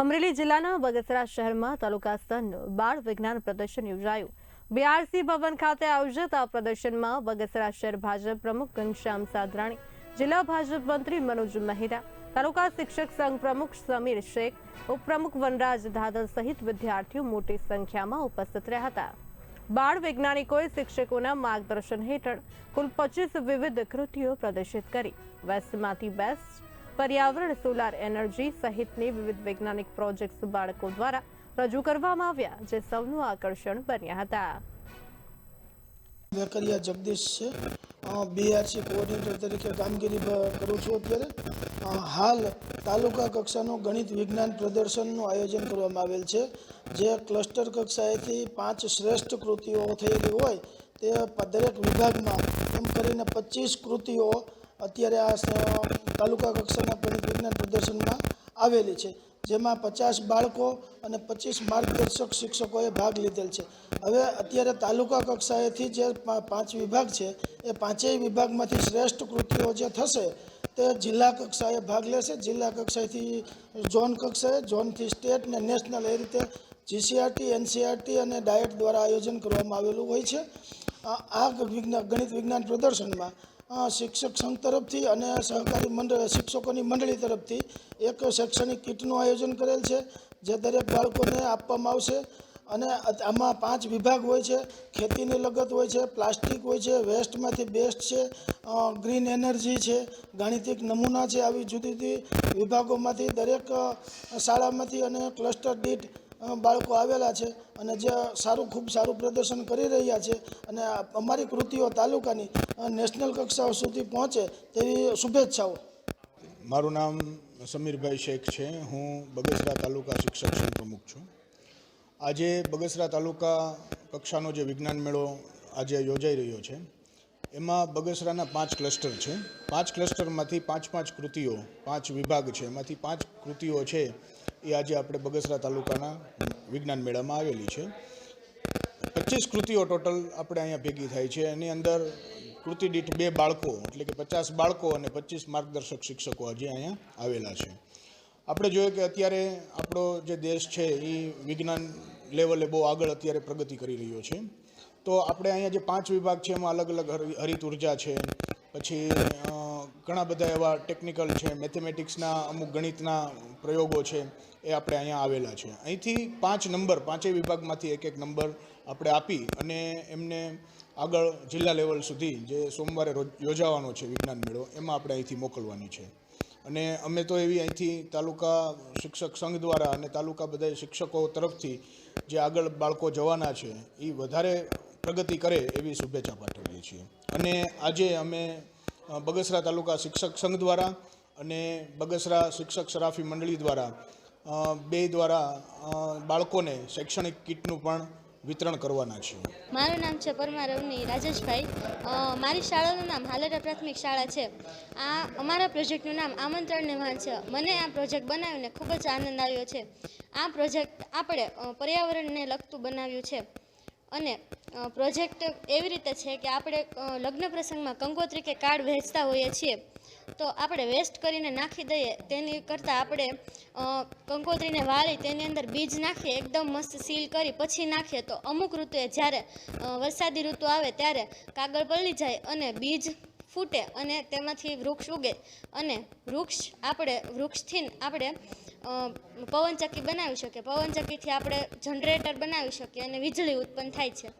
અમરેલી જિલ્લાના બગસરા શહેરમાં તાલુકા સ્તરનું બાળ વિજ્ઞાન પ્રદર્શન યોજાયું. બીઆરસી ભવન ખાતે આયોજિત આ પ્રદર્શનમાં બગસરા શહેર ભાજપ પ્રમુખ ઘનશ્યામ સાદરાણી જિલ્લા ભાજપ મંત્રી મનોજ મહેરા, તાલુકા શિક્ષક સંઘ પ્રમુખ સમીર શેખ, ઉપપ્રમુખ વનરાજ ધાદલ સહિત વિદ્યાર્થીઓ મોટી સંખ્યામાં ઉપસ્થિત રહ્યા હતા. બાળ વૈજ્ઞાનિકોએ શિક્ષકોના માર્ગદર્શન હેઠળ કુલ પચીસ વિવિધ કૃતિઓ પ્રદર્શિત કરી. વેસ્ટમાંથી બેસ્ટ પર્યાવરણ સોલાર એનર્જી સહિતની વિવિધ વૈજ્ઞાનિક પ્રોજેક્ટ્સ બાળકો દ્વારા રજૂ કરવામાં આવ્યા, જે સૌનું આકર્ષણ બન્યા હતા. વેકરિયા જગદીશ છે. બીઆરસી કોઓર્ડિનેટર તરીકે કામગીરી કરું છું અત્યારે. હાલ તાલુકા કક્ષાનું ગણિત વિજ્ઞાન પ્રદર્શનનું આયોજન કરવામાં આવેલ છે. જે ક્લસ્ટર કક્ષાએથી પાંચ શ્રેષ્ઠ કૃતિઓ થયેલી હોય, તે દરેક વિભાગમાં એમ કરીને પચીસ કૃતિઓ અત્યારે આ તાલુકા કક્ષાના ગણિત વિજ્ઞાન પ્રદર્શનમાં આવેલી છે, જેમાં પચાસ બાળકો અને પચીસ માર્ગદર્શક શિક્ષકોએ ભાગ લીધેલ છે. હવે અત્યારે તાલુકા કક્ષાએથી જે પાંચ વિભાગ છે, એ પાંચેય વિભાગમાંથી શ્રેષ્ઠ કૃતિઓ જે થશે, તે જિલ્લા કક્ષાએ ભાગ લેશે. જિલ્લા કક્ષાએથી ઝોન કક્ષાએ, ઝોનથી સ્ટેટ ને નેશનલ એ રીતે જીસીઆરટી એનસીઆરટી અને ડાયટ દ્વારા આયોજન કરવામાં આવેલું હોય છે. આ વિજ્ઞાન ગણિત વિજ્ઞાન પ્રદર્શનમાં શિક્ષક સંઘ તરફથી અને સહકારી મંડળ, શિક્ષકોની મંડળી તરફથી એક શૈક્ષણિક કીટનું આયોજન કરેલ છે, જે દરેક બાળકોને આપવામાં આવશે. અને આમાં પાંચ વિભાગ હોય છે, ખેતીની લગત હોય છે, પ્લાસ્ટિક હોય છે, વેસ્ટમાંથી બેસ્ટ છે ગ્રીન એનર્જી છે, ગાણિતિક નમૂના છે, આવી જુદી જુદી વિભાગોમાંથી દરેક શાળામાંથી અને ક્લસ્ટર દીઠ બાળકો આવેલા છે અને જે સારું, ખૂબ સારું પ્રદર્શન કરી રહ્યા છે અને અમારી કૃતિઓ તાલુકાની નેશનલ કક્ષાઓ સુધી પહોંચે તેવી શુભેચ્છાઓ. મારું નામ સમીરભાઈ શેખ છે. હું બગસરા તાલુકા શિક્ષક સંઘ પ્રમુખ છું. આજે બગસરા તાલુકા કક્ષાનો જે વિજ્ઞાન મેળો આજે યોજાઈ રહ્યો છે. એમાં બગસરાના પાંચ ક્લસ્ટર છે. પાંચ ક્લસ્ટરમાંથી પાંચ પાંચ કૃતિઓ, પાંચ વિભાગ છે. એમાંથી પાંચ કૃતિઓ છે એ આજે આપણે બગસરા તાલુકાના વિજ્ઞાન મેળામાં આવેલી છે. પચીસ કૃતિઓ ટોટલ આપણે અહીંયા ભેગી થાય છે. એની અંદર કૃતિ દીઠ બે બાળકો, એટલે કે પચાસ બાળકો અને પચીસ માર્ગદર્શક શિક્ષકો આજે અહીંયા આવેલા છે. આપણે જોઈએ કે અત્યારે આપણો જે દેશ છે એ વિજ્ઞાન લેવલે બહુ આગળ અત્યારે પ્રગતિ કરી રહ્યો છે. તો આપણે અહીંયા જે પાંચ વિભાગ છે, એમાં અલગ અલગ હરિ- હરિત ઊર્જા છે, પછી ઘણા બધા એવા ટેકનિકલ છે મેથેમેટિક્સના અમુક ગણિતના પ્રયોગો છે, એ આપણે અહીંયા આવેલા છે. અહીંથી પાંચ નંબર પાંચેય વિભાગમાંથી એક એક નંબર આપણે આપી અને એમને આગળ જિલ્લા લેવલ સુધી જે સોમવારે યોજાવાનો છે વિજ્ઞાન મેળો, એમાં આપણે અહીંથી મોકલવાની છે. અને અમે તો એવી અહીંથી તાલુકા શિક્ષક સંઘ દ્વારા અને તાલુકા બધા શિક્ષકો તરફથી જે આગળ બાળકો જવાના છે એ વધારે પ્રગતિ કરે એવી શુભેચ્છા પાઠવીએ છીએ. અને આજે અમે બગસરા તાલુકા શિક્ષક સંઘ દ્વારા અને બગસરા શિક્ષક સરાફી મંડળી દ્વારા બે દ્વારા બાળકોને શૈક્ષણિક કીટનું પણ વિતરણ કરવાના છે. મારું નામ છે પરમાર અવની રાજેશભાઈ. મારી શાળાનું નામ હાલેરા પ્રાથમિક શાળા છે. આ અમારા પ્રોજેક્ટનું નામ આમંત્રણને વાન છે. મને આ પ્રોજેક્ટ બનાવીને ખૂબ જ આનંદ આવ્યો છે. આ પ્રોજેક્ટ આપણે પર્યાવરણને લગતું બનાવ્યું છે. અને પ્રોજેક્ટ એવી રીતે છે કે આપણે લગ્ન પ્રસંગમાં કંકોત્રી કે કાર્ડ વહેંચતા હોઈએ છીએ, તો આપણે વેસ્ટ કરીને નાખી દઈએ, તેની કરતાં આપણે કંકોત્રીને વાળી, તેની અંદર બીજ નાખીએ, એકદમ મસ્ત સીલ કરી, પછી નાખીએ, તો અમુક ઋતુએ જ્યારે વરસાદી ઋતુ આવે ત્યારે કાગળ પલળી જાય અને બીજ ફૂટે અને તેમાંથી વૃક્ષ ઉગે અને વૃક્ષ આપણે વૃક્ષથી આપણે પવનચક્કી બનાવી શકીએ. પવનચક્કીથી આપણે જનરેટર બનાવી શકીએ અને વીજળી ઉત્પન્ન થાય છે.